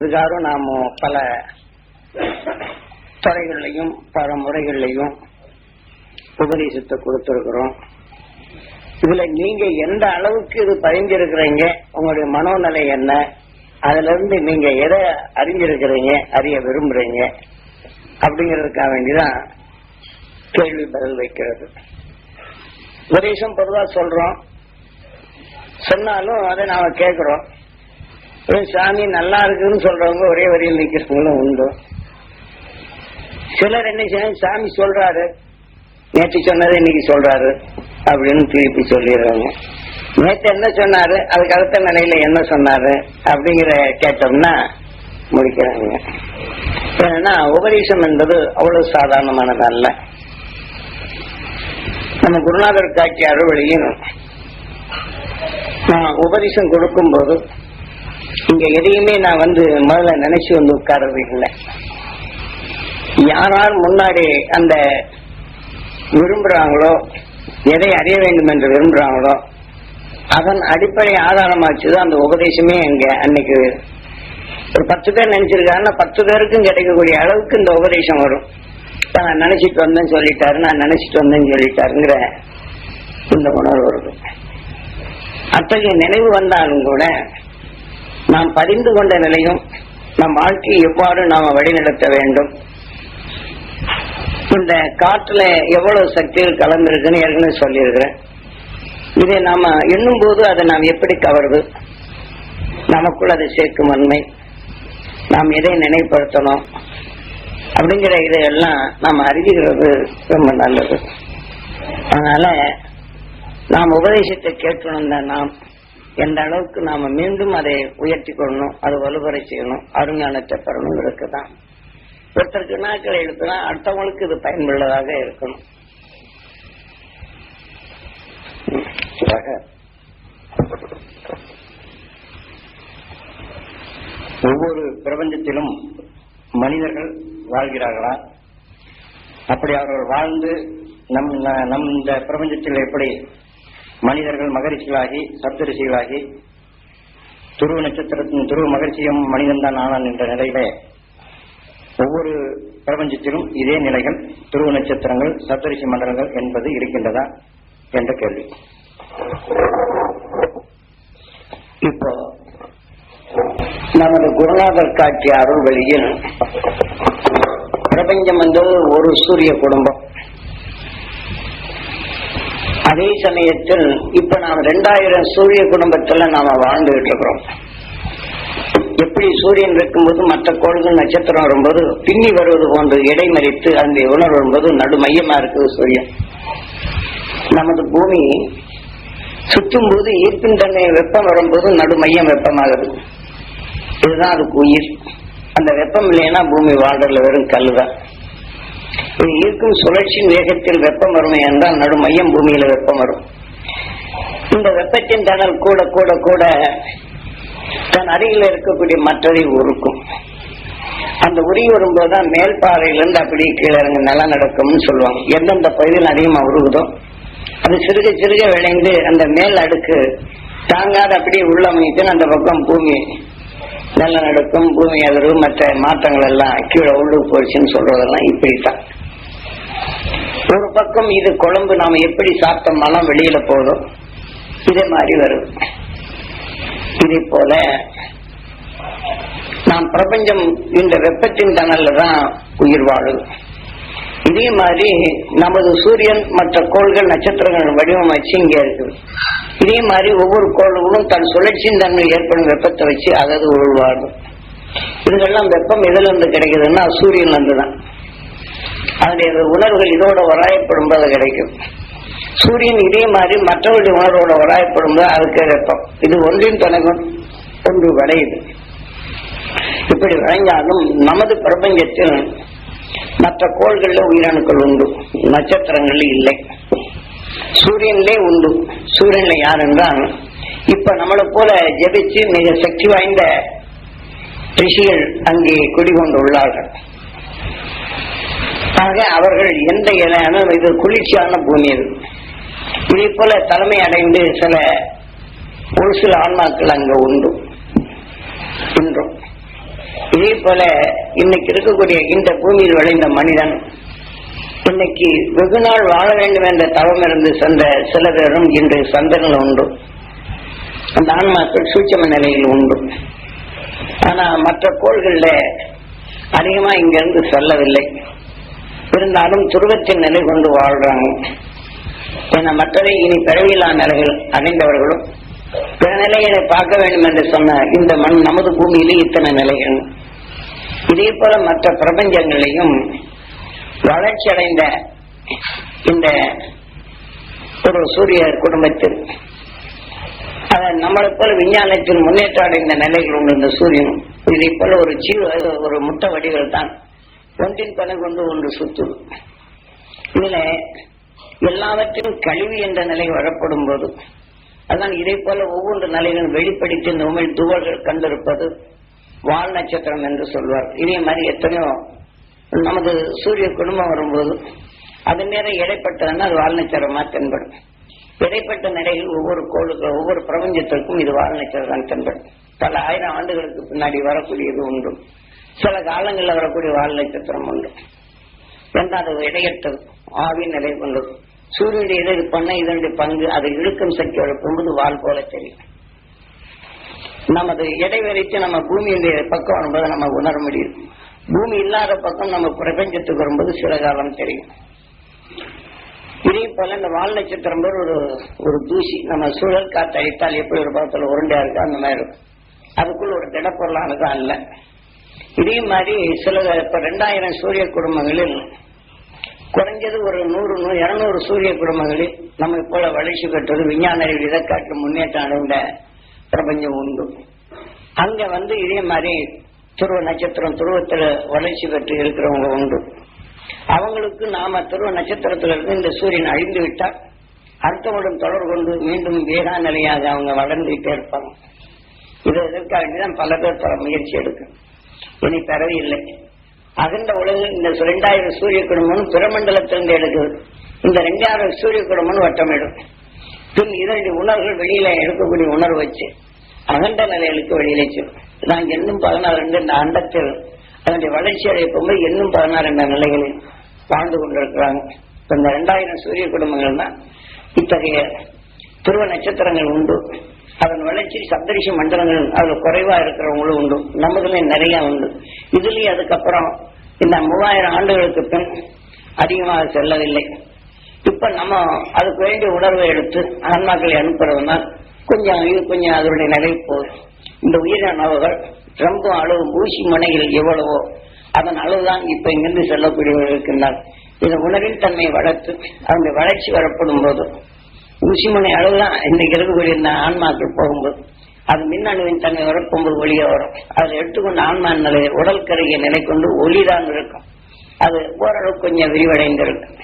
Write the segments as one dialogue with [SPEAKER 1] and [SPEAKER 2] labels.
[SPEAKER 1] இதுக்காக நாம் பல துறைகள்லையும் பல முறைகள்லையும் உபதேசத்தை கொடுத்துருக்குறோம். இதுல நீங்க எந்த அளவுக்கு இது பதிஞ்சிருக்கிறீங்க உங்களுடைய மனோநிலை என்ன அதுல இருந்து நீங்க எதை அறிஞ்சிருக்கிறீங்க அறிய விரும்புறீங்க அப்படிங்கிறதுக்காக வேண்டிதான் கேள்வி பதில் வைக்கிறது. உபதேசம் பொதுவா சொல்றோம். சொன்னாலும் அதை நாம கேட்கிறோம். சாமி நல்லா இருக்குன்னு சொல்றவங்க ஒரே வரியில் நிக்கிறவங்களும் உண்டு. சிலர் என்ன செய்ய சாமி சொல்றாரு. நேற்று சொன்னதை இன்னைக்கு சொல்றாரு அப்படின்னு திருப்பி சொல்லிடுறாங்க. நேற்று என்ன சொன்னாரு? அதுக்கு அடுத்த நிலையில என்ன சொன்னாரு அப்படிங்கிற கேட்டோம்னா முடிக்கிறாங்க. ஏன்னா உபதேசம் என்பது அவ்வளவு சாதாரணமானது அல்ல. நம்ம குருநாதர் காட்சி அறுவழியும் நான் உபதேசம் கொடுக்கும்போது இங்க எதையுமே நான் வந்து முதல்ல நினைச்சு வந்து உட்கார்றது இல்லை. யாரால் முன்னாடி அந்த விரும்புறாங்களோ எதை அறிய வேண்டும் என்று விரும்புறாங்களோ அதன் அடிப்படை ஆதாரமாச்சுதான் அந்த உபதேசமே எங்க அன்னைக்கு ஒரு பத்து பேர் நினைச்சிருக்காருன்னா பத்து பேருக்கும் கிடைக்கக்கூடிய அளவுக்கு இந்த உபதேசம் வரும். இப்ப நான் நினைச்சிட்டு வந்தேன்னு சொல்லிட்டாரு நான் நினைச்சிட்டு வந்தேன்னு சொல்லிட்டாருங்கிற இந்த உணர்வு வருது. அத்தகைய நினைவு வந்தாலும் கூட நாம் பதிந்து கொண்ட நிலையும் நம் வாழ்க்கையை எவ்வாறு நாம வழிநடத்த வேண்டும்? இந்த காற்றுல எவ்வளவு சக்திகள் கலந்திருக்குன்னு ஏற்கனவே சொல்லியிருக்கிறேன். இதை நாம எண்ணும் போது அதை நாம் எப்படி கவர்வு நமக்குள் அதை சேர்க்கும் வன்மை. நாம் எதை நினைப்படுத்தணும்? அப்படிங்கிற இதையெல்லாம் நாம் அறிஞ்சுக்கிறது ரொம்ப நல்லது. அதனால நாம் உபதேசத்தை கேட்கணும் தான் நாம். எந்த அளவுக்கு நாம மீண்டும் அதை உயர்த்தி கொள்ளணும் அது வலுவரை செய்யணும் அருஞானத்தை பெறணுங்கிறதுக்கு தான். ஒருத்தருக்கு நாட்கள் எழுப்பினா அடுத்தவங்களுக்கு இது பயனுள்ளதாக இருக்கணும். ஒவ்வொரு பிரபஞ்சத்திலும் மனிதர்கள் வாழ்கிறார்களா? அப்படி அவர்கள் வாழ்ந்து நம் நம் இந்த பிரபஞ்சத்தில் எப்படி மனிதர்கள் மகரிஷிகளாகி சப்தரிஷிகளாகி துருவ நட்சத்திரத்தின் துருவ மகிழ்ச்சியும் மனிதன்தான் ஆனான் என்ற நிலையில ஒவ்வொரு பிரபஞ்சத்திலும் இதே நிலைகள் துருவ நட்சத்திரங்கள் சப்தரிசி மண்டலங்கள் என்பது இருக்கின்றதா என்ற கேள்வி. இப்போ நமது குருநாதர் காட்சி அருள்வழியில் பிரபஞ்சம் என்பது ஒரு சூரிய குடும்பம். அதே சமயத்தில் இப்ப நாம் ரெண்டாயிரம் சூரிய குடும்பத்துல நாம வாழ்ந்துகிட்டு இருக்கிறோம். எப்படி சூரியன் இருக்கும்போது மற்ற கோள்கள் நட்சத்திரம் வரும்போது பின்னி வருவது போன்று இடைமறித்து அந்த உணர்வு வரும்போது நடு மையமா இருக்குது சூரியன். நமது பூமி சுற்றும் போது ஈர்ப்பின் தன்மை வெப்பம் வரும்போது நடு மையம் வெப்பமாகுது. இதுதான் அதுக்கு உயிர். அந்த வெப்பம் இல்லைன்னா பூமி வாழ்றதுல வெறும் கல்லுதான். இது ஈர்க்கும் சுழற்சியின் வேகத்தில் வெப்பம் வரும் என்றால் நடு மையம் பூமியில வெப்பம் வரும். இந்த வெப்பத்தின் தணல் கூட கூட கூட தன் அருகில் இருக்கக்கூடிய மற்றதை உருக்கும். அந்த உரி வரும்போதுதான் மேல் பாறையிலிருந்து அப்படியே கீழே இறங்க நல்லா நடக்கும்னு சொல்லுவாங்க. எந்தெந்த பகுதியில் அதிகமா உருகுதோ அது சிறுக சிறுக விளைந்து அந்த மேல் அடுக்கு தாங்காத அப்படியே உள்ளமைத்து அந்த பக்கம் பூமி நல்ல பூமி அதிர்வு மற்ற மாற்றங்கள் எல்லாம் கீழே உள்ளுக்கு போயிடுச்சுன்னு சொல்றதெல்லாம் இப்படித்தான். ஒரு பக்கம் இது குழம்பு நாம எப்படி சாப்பிட்டோம்னாலும் வெளியில போதும் இதே மாதிரி வரும். இதே போல நாம் பிரபஞ்சம் இந்த வெப்பத்தின் தணல்ல தான் உயிர் வாழும் இதே மாதிரி நமது சூரியன் மற்ற கோள்கள் நட்சத்திரங்கள் வடிவமைச்சு இங்க இருக்குது. இதே மாதிரி ஒவ்வொரு கோள்களும் தன் சுழற்சியின் தன்மை ஏற்படும் வெப்பத்தை வச்சு அதாவது உருவாடும் இதுக்கெல்லாம் வெப்பம் எதுல இருந்து கிடைக்குதுன்னா சூரியன்ல இருந்து தான் அதனுடைய உணர்வுகள் இதோட வராயப்படும் போது கிடைக்கும். சூரியன் இதே மாதிரி மற்றவருடைய உணர்வோட வராயப்படும் போது அதுக்கு வெப்பம். இது ஒன்றின் துணைக்கும் ஒன்று விளையுது இப்படி விளைஞ்சாலும் நமது பிரபஞ்சத்தில் மற்ற கோள்கள்ல உயிரணுக்கள் உண்டு. நட்சத்திரங்கள் இல்லை. சூரியன்லே உண்டு. சூரியன்ல யார் என்றால் இப்ப நம்மளை போல ஜெபிச்சு மிக சக்தி வாய்ந்த ரிஷிகள் அங்கே குடிகொண்டு உள்ளார்கள் ஆக அவர்கள் எந்த இலையான இது குளிர்ச்சியான பூமி இது இதே போல தலைமை அடைந்து சில ஒரு சில ஆன்மாக்கள் அங்க உண்டு இன்றும் இதே போல இன்னைக்கு இருக்கக்கூடிய இந்த பூமியில் விளைந்த மனிதன் இன்னைக்கு வெகு நாள் வாழ வேண்டும் என்ற தவம் இருந்து சென்ற சில பேரும் இன்று சந்தனில் உண்டு. அந்த ஆன்மாக்கள் சூட்சம நிலையில் உண்டு. ஆனா மற்ற கோள்கள்ல அதிகமா இங்கிருந்து செல்லவில்லை. இருந்தாலும் துருவத்தின் நிலை கொண்டு வாழ்றாங்க. என மற்றவை இனி பிறவியிலா நிலைகள் அடைந்தவர்களும் பிற நிலைகளை பார்க்க வேண்டும் என்று சொன்ன இந்த மண் நமது பூமியிலே இத்தனை நிலைகள். இதே போல மற்ற பிரபஞ்சங்களையும் வளர்ச்சி அடைந்த இந்த ஒரு சூரிய குடும்பத்தில் நம்மளை போல விஞ்ஞானத்தில் முன்னேற்றம் அடைந்த நிலைகள் உண்டு இந்த சூரியன் இதை போல ஒரு சீவ ஒரு முட்டை வடிகள் தான். ஒன்றின் கொலை கொண்டு ஒன்று சுத்தும் இதுல எல்லாவற்றிலும் கழிவு என்ற நிலை வரப்படும் போது அதான் இதை போல ஒவ்வொரு நிலைகளும் வெளிப்படுத்தி இந்த உமிழ் துவல்கள் கண்டிருப்பது வால் நட்சத்திரம் என்று சொல்வார். இதே மாதிரி எத்தனையோ நமது சூரிய குடும்பம் வரும்போது அது நேரம் இடைப்பட்டதுன்னா அது வால்நட்சத்திரமாக தென்படும். இடைப்பட்ட நிலையில் ஒவ்வொரு கோளுக்கு ஒவ்வொரு பிரபஞ்சத்திற்கும் இது வால் தான் தென்படும். பல ஆயிரம் ஆண்டுகளுக்கு பின்னாடி வரக்கூடியது உண்டு. சில காலங்களில் வரக்கூடிய வால் நட்சத்திரம் உண்டு. ரெண்டாவது அது இடையற்றது ஆவி நிலை கொண்டது சூரியனுடைய இதை இது பண்ண இதனுடைய பங்கு அதை இழுக்கும் சக்தி வளர்க்கும்போது வால் போல தெரியும். நமது இடைவெளிக்கு நம்ம பூமியினுடைய பக்கம் வரும்போது நம்ம உணர முடியும். பூமி இல்லாத பக்கம் நம்ம பிரபஞ்சத்துக்கு வரும்போது சில காலம் தெரியும். இதே போல இந்த வால் நட்சத்திரம் ஒரு ஒரு தூசி நம்ம சூழல் காத்து அடித்தால் எப்படி ஒரு பக்கத்துல உருண்டையா இருக்கோ அந்த மாதிரி இருக்கும். அதுக்குள்ள ஒரு திடப்பொருளானது அல்ல. இதே மாதிரி சில இப்ப ரெண்டாயிரம் சூரிய குடும்பங்களில் குறைஞ்சது ஒரு நூறு நூறு இருநூறு சூரிய குடும்பங்களில் நம்ம போல வளர்ச்சி பெற்றது விஞ்ஞான இதை காட்டு முன்னேற்றம் அடைந்த பிரபஞ்சம் உண்டு. அங்க வந்து இதே மாதிரி துருவ நட்சத்திரம் துருவத்துல வளர்ச்சி பெற்று இருக்கிறவங்க உண்டு. அவங்களுக்கு நாம துருவ நட்சத்திரத்துல இருந்து இந்த சூரியன் அழிந்து விட்டால் அர்த்தமுடன் தொடர்பு கொண்டு மீண்டும் வேகா நிலையாக அவங்க வளர்ந்துகிட்டே இருப்பாங்க. இது எதற்காக வேண்டிதான் பல பேர் பல முயற்சி எடுக்கும் இனி பெறவே இல்லை. அகண்ட உலகில் இந்த ரெண்டாயிரம் சூரிய குடும்பம் பிரமண்டலத்திலிருந்து எடுக்குது. இந்த ரெண்டாயிரம் சூரிய குடும்பம் வட்டமிடும் பின் இதனுடைய உணர்வுகள் வெளியில எடுக்கக்கூடிய உணர்வு வச்சு அகண்ட நிலைகளுக்கு வெளியில செல்லும் நான் என்னும் பதினாறு என்ற இந்த அண்டத்தில் அதனுடைய வளர்ச்சி அடைப்போது என்னும் பதினாறு என்ற நிலைகளில் வாழ்ந்து கொண்டிருக்கிறாங்க. இப்ப இந்த ரெண்டாயிரம் சூரிய குடும்பங்கள் தான் இத்தகைய துருவ நட்சத்திரங்கள் உண்டு. அதன் வளர்ச்சி சப்தரிஷி மண்டலங்கள் அதுல குறைவா இருக்கிறவங்களும் உண்டு. நமக்குமே நிறைய உண்டு. இதுலயும் அதுக்கப்புறம் இந்த மூவாயிரம் ஆண்டுகளுக்கு பின் அதிகமாக செல்லவில்லை. இப்ப நம்ம அதுக்கு வேண்டிய உணர்வை எடுத்து ஆன்மாக்களை அனுப்புறதுனா கொஞ்சம் இது கொஞ்சம் அதனுடைய நிலை போகுது இந்த உயிரின அளவுகள் ரொம்ப அளவு ஊசி முனைகள் எவ்வளவோ அதன் அளவுதான் இப்ப இங்கிருந்து செல்லக்கூடியவர்கள் இருக்கின்றார் இந்த உணவின் தன்மையை வளர்த்து அவங்க வளர்ச்சி வரப்படும் போது ஊசிமனை அளவுதான் இன்னைக்கு இருக்கக்கூடிய இந்த ஆன்மாக்கள் போகும்போது அது மின்னணுவின் தன்மை வரப்போகும்போது ஒளியா வரும். அதை எடுத்துக்கொண்டு ஆன்மா நிலை உடல் கருகிய நிலை கொண்டு ஒளிதான் இருக்கும். அது ஓரளவு கொஞ்சம் விரிவடைந்திருக்கும்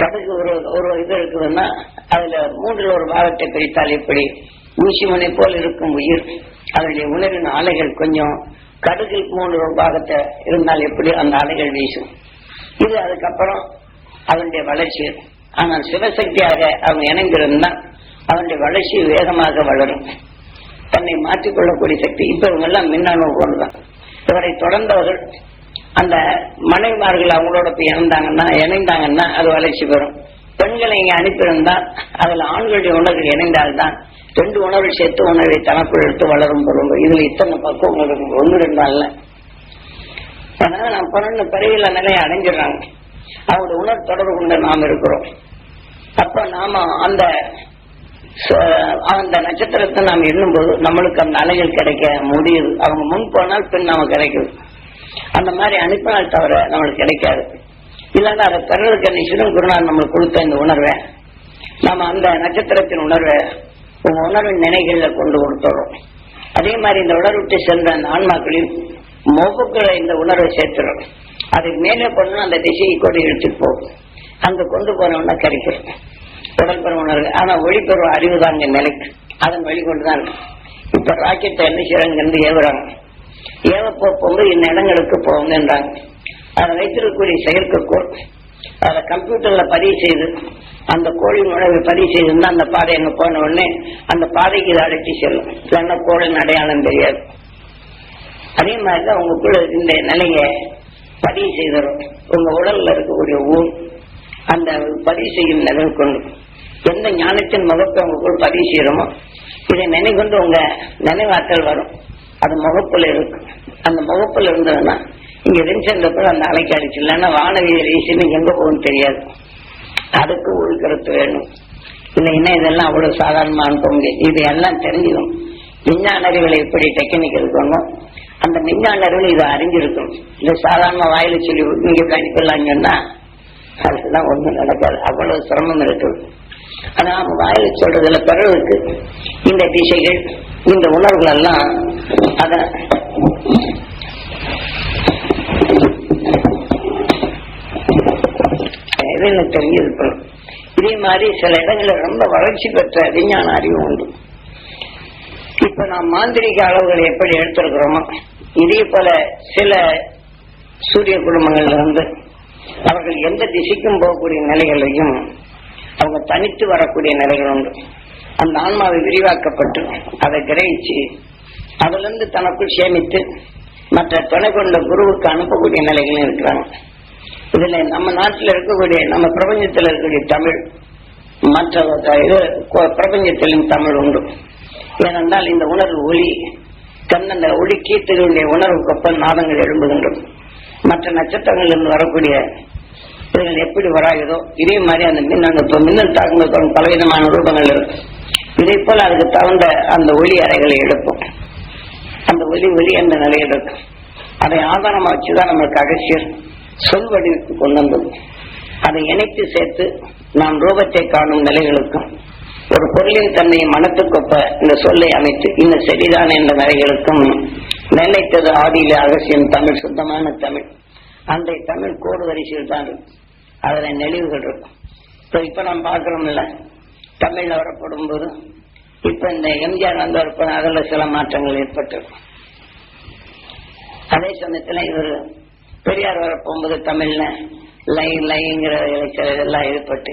[SPEAKER 1] கடுகு ஒரு ஒரு இது இருக்குதுன்னா அதுல மூன்றில் ஒரு பாகத்தை பிரித்தால் எப்படி? ஊசிமனை போல் இருக்கும் உயிர். அதனுடைய உணர்வின் அலைகள் கொஞ்சம் கடுகில் மூன்று பாகத்தை இருந்தால் எப்படி அந்த அலைகள் வீசும். இது அதுக்கப்புறம் அதனுடைய வளர்ச்சி. ஆனால் சிவசக்தியாக அவன் இணைந்திருந்தா அவனுடைய வளர்ச்சி வேகமாக வளரும். தன்னை மாற்றிக்கொள்ளக்கூடிய சக்தி இப்ப இவங்க எல்லாம் மின்னணு போன்றுதான். இவரை தொடர்ந்தவர்கள் அந்த மனைவிமார்கள் அவங்களோட போய் இணைந்தாங்கன்னா இணைந்தாங்கன்னா அது வளர்ச்சி பெறும். பெண்களை இங்க அனுப்பியிருந்தா அதுல ஆண்களுடைய உணர்வு இணைந்தால்தான் ரெண்டு உணர்வு சேர்த்து உணர்வை தனக்குள் எடுத்து வளரும் பொருள் இதுல இத்தனை பக்குவம் இருக்கும். ஒன்று ரெண்டு அல்ல. அதனால நாம் பன்னெண்டு பிறவில நிலையை அடைஞ்சிடறாங்க. அவங்களோட உணர் தொடர்பு கொண்டு நாம் இருக்கிறோம். அப்ப நாம அந்த ச- அந்த நட்சத்திரத்தை நாம் எண்ணும்போது நம்மளுக்கு அந்த அலைகள் கிடைக்க முடியுது. அவங்க முன் போனால் பின் நாம கிடைக்குது. அந்த மாதிரி அனுப்பினால் தவிர நம்மளுக்கு கிடைக்காது. இல்லைன்னா அதை பெறதுக்கு என்ன குருநாள் நம்மளுக்கு கொடுத்த இந்த உணர்வை நாம அந்த நட்சத்திரத்தின் உணர்வை உங்க உணர்வின் நினைகள்ல கொண்டு கொடுத்துறோம். அதே மாதிரி இந்த உடல் விட்டு சென்ற அந்த ஆன்மாக்களின் மொபுக்களை இந்த உணர்வை சேர்த்துறோம். அதுக்கு மேலே போனோம்னா அந்த திசையை கூட இழுத்துட்டு போகும். அங்க கொண்டு போனோம்னா கிடைக்கிறோம் உடல் பெறும் உணர்வு. ஆனா ஒளிபெறும் அறிவு தான் இங்க நிலைக்கு. அதன் வழிகொண்டு தான் இருக்கு. இப்ப ராக்கெட்டை என்ன செய்யறாங்க இருந்து ஏவுறாங்க. ஏவ போகும்போது இந்த இடங்களுக்கு போங்கன்றாங்க அதை வைத்திருக்கக்கூடிய செயற்கைக்கோள் அதை கம்ப்யூட்டர்ல பதிவு செய்து அந்த கோழி உணவை பதிவு செய்திருந்தா அந்த பாதை எங்க போன உடனே அந்த பாதைக்கு இதை அழைச்சி செல்லும். இல்லைன்னா கோழின் அடையாளம் தெரியாது. அதே மாதிரிதான் உங்களுக்குள்ள இந்த நிலைய பதிவு செய்தரும். உங்க உடல்ல இருக்கக்கூடிய ஊர் அந்த பதிவு செய்யும் நிலவு கொண்டு. எந்த ஞானத்தின் முகத்தை உங்களுக்குள் பதிவு செய்யறோமோ இதை நினைக்கொண்டு உங்க நினைவாற்றல் வரும். அது முகப்புல இருக்கும் அந்த முகப்புல இருந்ததுன்னா இங்க வெஞ்சந்தப்ப அந்த அலைக்கு அடிச்சு இல்லைன்னா வானவியல் ஈசின்னு எங்க போகும்னு தெரியாது. அதுக்கு உள்கருத்து வேணும். இல்லைன்னா இதெல்லாம் அவ்வளவு சாதாரணமா அனுப்ப இது எல்லாம் தெரிஞ்சுக்கணும். விஞ்ஞான அறிவுகளை எப்படி டெக்னிக் இருக்கணும் அந்த விஞ்ஞான அறிவுகள் இதை அறிஞ்சிருக்கணும். இந்த சாதாரண வாயில சொல்லி நீங்க கணிப்பெல்லாம் சொன்னா அதுதான் ஒண்ணும் நடக்காது. அவ்வளவு சிரமம் இருக்குது. ஆனா அவங்க வாயில சொல்றதுல பிறகு இந்த திசைகள் இந்த உணர்வுகள் எல்லாம் அதை எதுன்னு தெரிஞ்சிருக்கணும் இதே மாதிரி சில இடங்கள்ல ரொம்ப வளர்ச்சி பெற்ற விஞ்ஞான அறிவு உண்டு. இப்ப நாம் மாந்திரிக அளவுகளை எப்படி எடுத்திருக்கிறோமோ இதே போல சில சூரிய குடும்பங்கள்ல இருந்து அவர்கள் எந்த திசைக்கும் போகக்கூடிய நிலைகளையும் அவங்க தனித்து வரக்கூடிய நிலைகள் உண்டு. அந்த ஆன்மாவை விரிவாக்கப்பட்டு அதை கிரகிச்சு அதிலிருந்து தனக்குள் சேமித்து மற்ற துணை கொண்ட குருவுக்கு அனுப்பக்கூடிய நிலைகளும் இருக்கிறாங்க. இதுல நம்ம நாட்டில் இருக்கக்கூடிய நம்ம பிரபஞ்சத்தில் இருக்கக்கூடிய தமிழ் மற்ற இது பிரபஞ்சத்திலும் தமிழ் உண்டு. ஏனென்றால் இந்த உணர்வு ஒளி கண்ணந்த ஒளி கீர்த்திகளுடைய உணர்வு கப்பல் நாதங்கள் எழும்புகின்றது. மற்ற நட்சத்திரங்களிலிருந்து வரக்கூடிய இதுகள் எப்படி வராயுதோ இதே மாதிரி அந்த மின்னணு மின்னல் தாக்கங்கள் பலவிதமான ரூபங்கள் இருக்கும் இதே போல அதுக்கு தகுந்த அந்த ஒளி அறைகளை எடுப்போம். அந்த ஒலி ஒலி என்ற நிலையில் இருக்கும். அதை ஆதாரமா வச்சுதான் நம்மளுக்கு அகசியம் சொல் வடிவுக்கு கொண்டு வந்தது. அதை இணைத்து சேர்த்து நாம் ரூபத்தை காணும் நிலைகளுக்கும் ஒரு பொருளின் தன்மையை மனத்துக்கொப்ப இந்த சொல்லை அமைத்து இந்த சரிதான் என்ற நிலைகளுக்கும் நிலைத்தது ஆதியில அகசியம் தமிழ் சுத்தமான தமிழ். அந்த தமிழ் கோடு வரிசையில் தான் இருக்கும் அதில் நெளிவுகள் இருக்கும். இப்போ இப்போ நாம் பார்க்குறோம்ல தமிழில் வரப்படும் போது இப்போ இந்த எம்ஜிஆர் வந்து வரப்போ சில மாற்றங்கள் ஏற்பட்டிருக்கும். அதே சமயத்தில் இவர் பெரியார் வர போகும்போது தமிழ்ல லை லைங்கிற சில இதெல்லாம் ஏற்பட்டு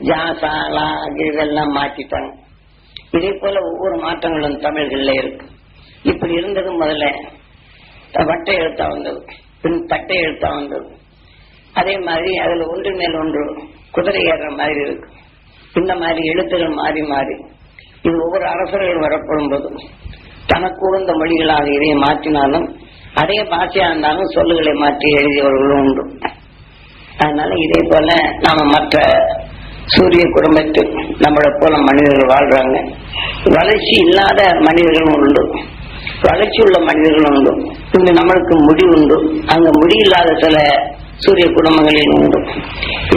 [SPEAKER 1] ஜாசா லா இதெல்லாம் மாற்றிட்டாங்க இதே போல ஒவ்வொரு மாற்றங்களும் தமிழ்கள்ல இருக்கு. இப்படி இருந்தது முதல்ல. வட்டை எழுத்தா வந்தது. பின் தட்டை எழுத்தா வந்தது. அதே மாதிரி அதுல ஒன்று மேல் ஒன்று குதிரை ஏற மாதிரி இருக்கு. இந்த மாதிரி எழுத்துகள் மாறி மாறி. இது ஒவ்வொரு அரசர்கள் வரப்படும் போதும் தனக்கு உகந்த மொழிகளாக இதை மாற்றினாலும் அதே பாஷையா இருந்தாலும் சொல்லுகளை மாற்றி எழுதியவர்களும் உண்டு. அதனால இதே போல நாம மற்ற சூரிய குடும்பத்தில் நம்மளை போல மனிதர்கள் வாழ்றாங்க. வளர்ச்சி இல்லாத மனிதர்களும் உண்டு. வளர்ச்சி உள்ள மனிதர்களும் உண்டு. இங்க நம்மளுக்கு முடி உண்டு. அங்க முடி இல்லாத சில சூரிய குடும்பங்களில் உண்டு.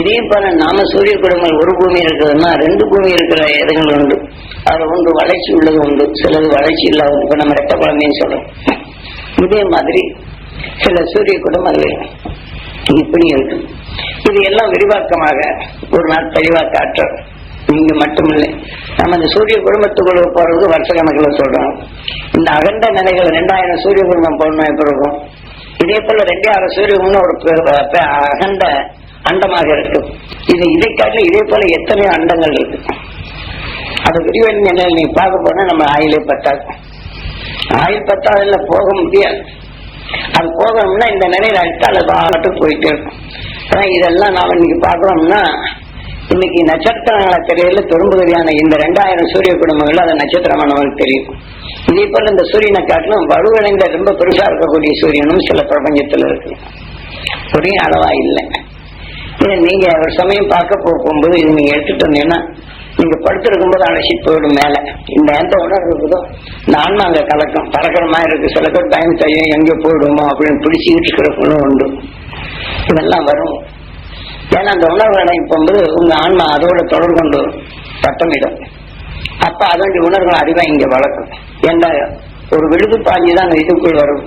[SPEAKER 1] இதே போல நாம சூரிய குடும்பங்கள் ஒரு பூமி இருக்கிறதுனா ரெண்டு பூமி இருக்கிற இடங்கள் உண்டு. அதுல ஒன்று வளர்ச்சி உள்ளது உண்டு. சிலது வளர்ச்சி இல்லாத இப்ப நம்ம ரெட்ட குழந்தைன்னு சொல்றோம். இதே மாதிரி சில சூரிய குடும்பங்கள் இப்படி இருக்கும் இது எல்லாம் விரிவாக்கமாக ஒரு நாள் தெளிவாக காட்டுற நீங்க மட்டுமில்லை. நம்ம இந்த சூரிய குடும்பத்துக்குள்ள போறது வருஷ கணக்கில் சொல்றோம். இந்த அகண்ட நிலைகள் ரெண்டாயிரம் சூரிய குடும்பம் போடணும் எப்படி இருக்கும்? இதே போல ரெண்டாயிரம் சூரிய குடும்பம் ஒரு பெ- அகண்ட அண்டமாக இருக்கும் இது இதை காட்டில இதே போல எத்தனையோ அண்டங்கள் இருக்கு. அது விரிவன் நிலையில் நீ பார்க்க போனா நம்ம ஆயிலே பத்தாக்கும் ஆயில் பத்தாதுல போக முடியாது. அது போகணும்னா இந்த நிலையில அழுத்தால் அது வாகட்டும் போயிட்டே இருக்கும். ஆனா இதெல்லாம் நாம இன்னைக்கு பார்க்குறோம்னா இன்னைக்கு நட்சத்திரங்களை தெரியல பெரும்பகுதியான இந்த ரெண்டாயிரம் சூரிய குடும்பங்கள் அது நட்சத்திரமா நமக்கு தெரியும். இதே போல இந்த சூரியனை காட்டிலும் வலுவடைந்த ரொம்ப பெருசா இருக்கக்கூடிய சூரியனும் சில பிரபஞ்சத்துல இருக்கு. ஒரே அளவா இல்லை. நீங்க ஒரு சமயம் பார்க்க போகும்போது இது நீங்க எடுத்துட்டு வந்தீங்கன்னா நீங்க படுத்திருக்கும் போது அழைச்சிட்டு போயிடும் மேல. இந்த எந்த உணர்வு இருக்குதோ இந்த ஆன்மா அங்க கலக்கம். பறக்கிற மாதிரி இருக்கு. சில பேர் டைம் செய்யும் எங்க போயிடுமோ அப்படின்னு பிடிச்சிக்கிட்டு இருக்கிறவங்களும் உண்டு. இதெல்லாம் வரும். ஏன்னா அந்த உணர்வு அடையும் போகும்போது உங்க ஆன்மா அதோட தொடர் கொண்டு பட்டமிடும் அப்ப அதனுடைய உணர்வுகள் அறிவா இங்க வளர்க்கும். ஏன்னா ஒரு விழுது பாஞ்சுதான் அந்த இதுக்குள் வரும்.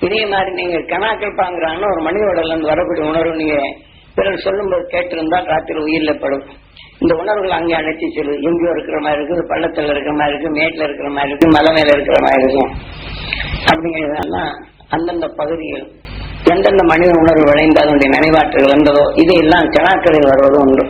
[SPEAKER 1] இதே மாதிரி நீங்க கணாக்கள் பாங்குறான்னு ஒரு மனித உடல்ல இருந்து வரக்கூடிய உணர்வு நீங்க பிறர் சொல்லும்போது கேட்டிருந்தா ராத்திரி உயிரில படும். இந்த உணர்வுகள் அங்கே அழைச்சி செல்லும் எங்கேயோ இருக்கிற மாதிரி இருக்குது பள்ளத்தில் இருக்கிற மாதிரி இருக்கு மேட்டில் இருக்கிற மாதிரி இருக்கு மலை மேல இருக்கிற மாதிரி இருக்கும் அப்படிங்கிறதெல்லாம் அந்தந்த பகுதிகள் எந்தெந்த மனித உணர்வு விளைந்து அதனுடைய நினைவாற்றல் வந்ததோ இதையெல்லாம் கணாக்களில் வருவதும் உண்டு.